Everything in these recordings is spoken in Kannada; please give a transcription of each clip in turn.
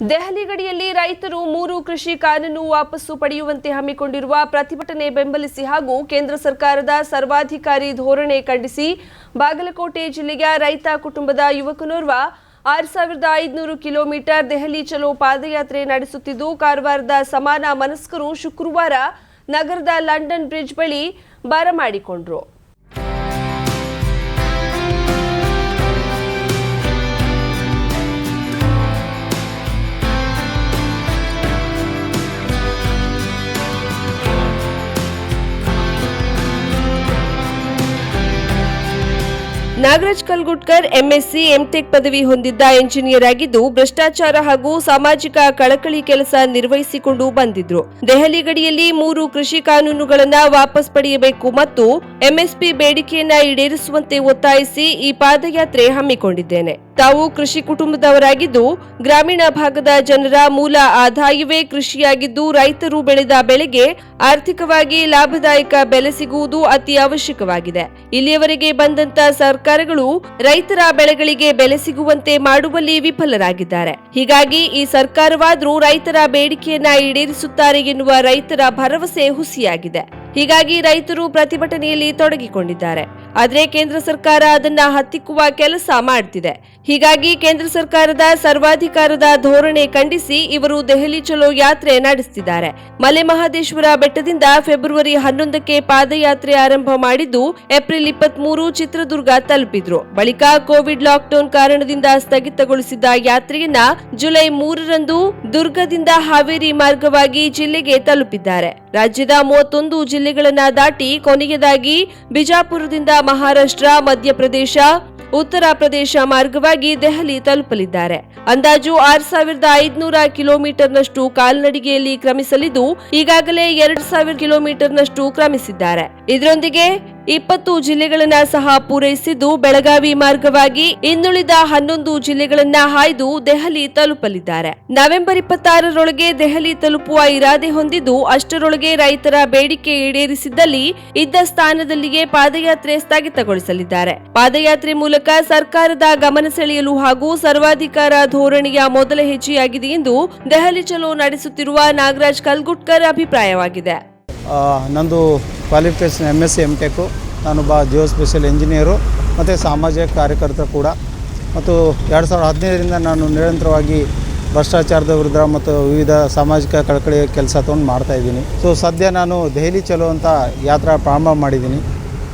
ದೆಹಲಿ ಗಡಿಯಲ್ಲಿ ರೈತರು ಮೂರು ಕೃಷಿ ಕಾನೂನು ವಾಪಸ್ಸು ಪಡೆಯುವಂತೆ ಹಮ್ಮಿಕೊಂಡಿರುವ ಪ್ರತಿಭಟನೆ ಬೆಂಬಲಿಸಿ ಹಾಗೂ ಕೇಂದ್ರ ಸರ್ಕಾರದ ಸರ್ವಾಧಿಕಾರಿ ಧೋರಣೆ ಖಂಡಿಸಿ ಬಾಗಲಕೋಟೆ ಜಿಲ್ಲೆಯ ರೈತ ಕುಟುಂಬದ ಯುವಕನೋರ್ವ ಆರು ಸಾವಿರದ ಐದುನೂರು ಕಿಲೋಮೀಟರ್ ದೆಹಲಿ ಚಲೋ ಪಾದಯಾತ್ರೆ ನಡೆಸುತ್ತಿದ್ದು, ಕಾರವಾರದ ಸಮಾನ ಮನಸ್ಕರು ಶುಕ್ರವಾರ ನಗರದ ಲಂಡನ್ ಬ್ರಿಡ್ಜ್ ಬಳಿ ಬರಮಾಡಿಕೊಂಡರು ನಾಗರಾಜ್ ಕಲ್ಗುಟ್ಕರ್, ಎಂಎಸ್ಸಿ, ಎಂಟೆಕ್ ಪದವಿ ಹೊಂದಿದ್ದ ಎಂಜಿನಿಯರ್ ಆಗಿದ್ದು, ಭ್ರಷ್ಟಾಚಾರ ಹಾಗೂ ಸಾಮಾಜಿಕ ಕಳಕಳಿ ಕೆಲಸ ನಿರ್ವಹಿಸಿಕೊಂಡು ಬಂದಿದ್ರು. ದೆಹಲಿ ಗಡಿಯಲ್ಲಿ ಮೂರು ಕೃಷಿ ಕಾನೂನುಗಳನ್ನು ವಾಪಸ್ ಪಡೆಯಬೇಕು ಮತ್ತು ಎಂಎಸ್ಪಿ ಬೇಡಿಕೆಯನ್ನ ಈಡೇರಿಸುವಂತೆ ಒತ್ತಾಯಿಸಿ ಈ ಪಾದಯಾತ್ರೆ ಹಮ್ಮಿಕೊಂಡಿದ್ದೇನೆ. ತಾವು ಕೃಷಿ ಕುಟುಂಬದವರಾಗಿದ್ದು, ಗ್ರಾಮೀಣ ಭಾಗದ ಜನರ ಮೂಲ ಆದಾಯವೇ ಕೃಷಿಯಾಗಿದ್ದು, ರೈತರು ಬೆಳೆದ ಬೆಳೆಗೆ ಆರ್ಥಿಕವಾಗಿ ಲಾಭದಾಯಕ ಬೆಲೆ ಸಿಗುವುದು ಅತಿ ಅವಶ್ಯಕವಾಗಿದೆ. ಇಲ್ಲಿಯವರೆಗೆ ಬಂದಂತ ಸರ್ಕಾರಗಳು ರೈತರ ಬೆಳೆಗಳಿಗೆ ಬೆಲೆ ಸಿಗುವಂತೆ ಮಾಡುವಲ್ಲಿ ವಿಫಲರಾಗಿದ್ದಾರೆ. ಹೀಗಾಗಿ ಈ ಸರ್ಕಾರವಾದರೂ ರೈತರ ಬೇಡಿಕೆಯನ್ನ ಈಡೇರಿಸುತ್ತಾರೆ ಎನ್ನುವ ರೈತರ ಭರವಸೆ ಹುಸಿಯಾಗಿದೆ. ಹೀಗಾಗಿ ರೈತರು ಪ್ರತಿಭಟನೆಯಲ್ಲಿ ತೊಡಗಿಕೊಂಡಿದ್ದಾರೆ. ಆದರೆ ಕೇಂದ್ರ ಸರ್ಕಾರ ಅದನ್ನ ಹತ್ತಿಕ್ಕುವ ಕೆಲಸ ಮಾಡ್ತಿದೆ. ಹೀಗಾಗಿ ಕೇಂದ್ರ ಸರ್ಕಾರದ ಸರ್ವಾಧಿಕಾರದ ಧೋರಣೆ ಖಂಡಿಸಿ ಇವರು ದೆಹಲಿ ಚಲೋ ಯಾತ್ರೆ ನಡೆಸುತ್ತಿದ್ದಾರೆ ಮಲೆ ಮಹದೇಶ್ವರ ಬೆಟ್ಟದಿಂದ ಫೆಬ್ರವರಿ ಹನ್ನೊಂದಕ್ಕೆ ಪಾದಯಾತ್ರೆ ಆರಂಭ ಮಾಡಿದ್ದು ಏಪ್ರಿಲ್ ಇಪ್ಪತ್ಮೂರು ಚಿತ್ರದುರ್ಗ ತಲುಪಿದ್ರು. ಬಳಿಕ ಕೋವಿಡ್ ಲಾಕ್ಡೌನ್ ಕಾರಣದಿಂದ ಸ್ಥಗಿತಗೊಳಿಸಿದ್ದ ಯಾತ್ರೆಯನ್ನ ಜುಲೈ ಮೂರರಂದು ದುರ್ಗದಿಂದ ಹಾವೇರಿ ಮಾರ್ಗವಾಗಿ ಜಿಲ್ಲೆಗೆ ತಲುಪಿದ್ದಾರೆ. ರಾಜ್ಯದ ಮೂವತ್ತೊಂದು ಜಿಲ್ಲೆಗಳನ್ನು ದಾಟಿ ಕೊನೆಯದಾಗಿ ಬಿಜಾಪುರದಿಂದ ಮಹಾರಾಷ್ಟ್ರ, ಮಧ್ಯಪ್ರದೇಶ, ಉತ್ತರ ಪ್ರದೇಶ ಮಾರ್ಗವಾಗಿ ದೆಹಲಿ ತಲುಪಲಿದ್ದಾರೆ. ಅಂದಾಜು ಆರು ಸಾವಿರದ ಐದುನೂರ ಕಿಲೋಮೀಟರ್ನಷ್ಟು ಕಾಲ್ನಡಿಗೆಯಲ್ಲಿ ಕ್ರಮಿಸಲಿದ್ದು ಈಗಾಗಲೇ ಎರಡು ಸಾವಿರ ಕಿಲೋಮೀಟರ್ನಷ್ಟು ಕ್ರಮಿಸಿದ್ದಾರೆ. ಇದರೊಂದಿಗೆ ಇಪ್ಪತ್ತು ಜಿಲ್ಲೆಗಳನ್ನ ಸಹ ಪೂರೈಸಿದ್ದು ಬೆಳಗಾವಿ ಮಾರ್ಗವಾಗಿ ಇನ್ನುಳಿದ ಹನ್ನೊಂದು ಜಿಲ್ಲೆಗಳನ್ನ ಹಾಯ್ದು ದೆಹಲಿ ತಲುಪಲಿದ್ದಾರೆ. ನವೆಂಬರ್ ಇಪ್ಪತ್ತಾರರೊಳಗೆ ದೆಹಲಿ ತಲುಪುವ ಇರಾದೆ ಹೊಂದಿದ್ದು ಅಷ್ಟರೊಳಗೆ ರೈತರ ಬೇಡಿಕೆ ಈಡೇರಿಸಿದ್ದಲ್ಲಿ ಇದ್ದ ಸ್ಥಾನದಲ್ಲಿಯೇ ಪಾದಯಾತ್ರೆ ಸ್ಥಗಿತಗೊಳಿಸಲಿದ್ದಾರೆ. ಪಾದಯಾತ್ರೆ ಮೂಲಕ ಸರ್ಕಾರದ ಗಮನ ಸೆಳೆಯಲು ಹಾಗೂ ಸರ್ವಾಧಿಕಾರ ಧೋರಣೆಯ ಮೊದಲ ಹೆಜ್ಜೆಯಾಗಿದೆ ಎಂದು ದೆಹಲಿ ಚಲೋ ನಡೆಸುತ್ತಿರುವ ನಾಗರಾಜ್ ಕಲ್ಗುಟ್ಕರ್ ಅಭಿಪ್ರಾಯವಾಗಿದೆ. ನಂದು qualification M S C M tech ನಾನೊಬ್ಬ ಜಿಯೋ ಸ್ಪೆಷಲ್ ಇಂಜಿನಿಯರು ಮತ್ತು ಸಾಮಾಜಿಕ ಕಾರ್ಯಕರ್ತ ಕೂಡ. ಮತ್ತು ಎರಡು ಸಾವಿರದ ಹದಿನೈದರಿಂದ ನಾನು ನಿರಂತರವಾಗಿ ಭ್ರಷ್ಟಾಚಾರದ ವಿರುದ್ಧ ಮತ್ತು ವಿವಿಧ ಸಾಮಾಜಿಕ ಕಳಕಳಿಯ ಕೆಲಸ ತೊಗೊಂಡು ಮಾಡ್ತಾಯಿದ್ದೀನಿ ಸೊ ಸದ್ಯ ನಾನು ದೆಹಲಿ ಚಲೋ ಅಂತ ಯಾತ್ರಾ ಪ್ರಾರಂಭ ಮಾಡಿದ್ದೀನಿ.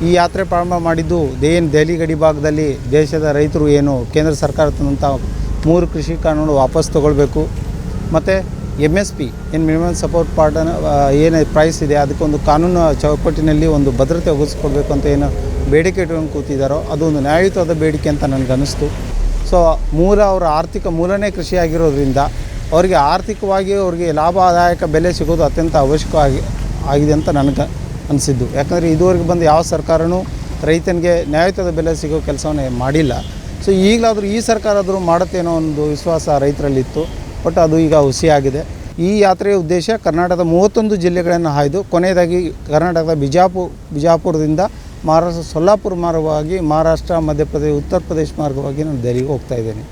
ಈ ಯಾತ್ರೆ ಪ್ರಾರಂಭ ಮಾಡಿದ್ದು ಏನು ದೆಹಲಿ ಗಡಿ ಭಾಗದಲ್ಲಿ ದೇಶದ ರೈತರು ಏನು, ಕೇಂದ್ರ ಸರ್ಕಾರ ತಂದಂಥ ಮೂರು ಕೃಷಿ ಕಾನೂನು ವಾಪಸ್ ತಗೊಳ್ಬೇಕು. ಮತ್ತು ಎಂ ಎಸ್ ಪಿ ಏನು ಮಿನಿಮಮ್ ಸಪೋರ್ಟ್ ಪಾರ್ಟನ ಏನು ಪ್ರೈಸ್ ಇದೆ, ಅದಕ್ಕೊಂದು ಕಾನೂನು ಚೌಕಟ್ಟಿನಲ್ಲಿ ಒಂದು ಭದ್ರತೆ ಒದಗಿಸ್ಕೊಡ್ಬೇಕು ಅಂತ ಏನು ಬೇಡಿಕೆ ಇಟ್ಕೊಂಡು ಕೂತಿದ್ದಾರೋ ಅದು ಒಂದು ನ್ಯಾಯಯುತವಾದ ಬೇಡಿಕೆ ಅಂತ ನನಗನ್ನಿಸ್ತು ಸೊ ಮೂಲ ಅವರ ಆರ್ಥಿಕ ಮೂಲನೇ ಕೃಷಿ ಆಗಿರೋದ್ರಿಂದ ಅವರಿಗೆ ಆರ್ಥಿಕವಾಗಿ ಅವರಿಗೆ ಲಾಭದಾಯಕ ಬೆಲೆ ಸಿಗೋದು ಅತ್ಯಂತ ಅವಶ್ಯಕವಾಗಿ, ಆಗಿದೆ ಅಂತ ನನಗೆ ಅನಿಸಿದ್ದು. ಯಾಕಂದರೆ ಇದುವರೆಗೆ ಬಂದು ಯಾವ ಸರ್ಕಾರನೂ ರೈತನಿಗೆ ನ್ಯಾಯಯುತದ ಬೆಲೆ ಸಿಗೋ ಕೆಲಸವನ್ನೇ ಮಾಡಿಲ್ಲ. ಸೊ ಈಗಲಾದರೂ ಈ ಸರ್ಕಾರ ಆದರೂ ಮಾಡುತ್ತೇನೋ ಒಂದು ವಿಶ್ವಾಸ ರೈತರಲ್ಲಿತ್ತು. ಬಟ್ ಅದು ಈಗ ಹುಸಿಯಾಗಿದೆ ಈ ಯಾತ್ರೆಯ ಉದ್ದೇಶ ಕರ್ನಾಟಕದ ಮೂವತ್ತೊಂದು ಜಿಲ್ಲೆಗಳನ್ನು ಹಾಯ್ದು, ಕೊನೆಯದಾಗಿ ಕರ್ನಾಟಕದ ಬಿಜಾಪುರ ಬಿಜಾಪುರದಿಂದ ಮಹಾರಾಷ್ಟ್ರ ಸೊಲ್ಲಾಪುರ ಮಾರ್ಗವಾಗಿ ಮಹಾರಾಷ್ಟ್ರ, ಮಧ್ಯಪ್ರದೇಶ ಉತ್ತರ ಪ್ರದೇಶ ಮಾರ್ಗವಾಗಿ ನಾನು ದೆಹಲಿಗೆ ಹೋಗ್ತಾ ಇದ್ದೇನೆ.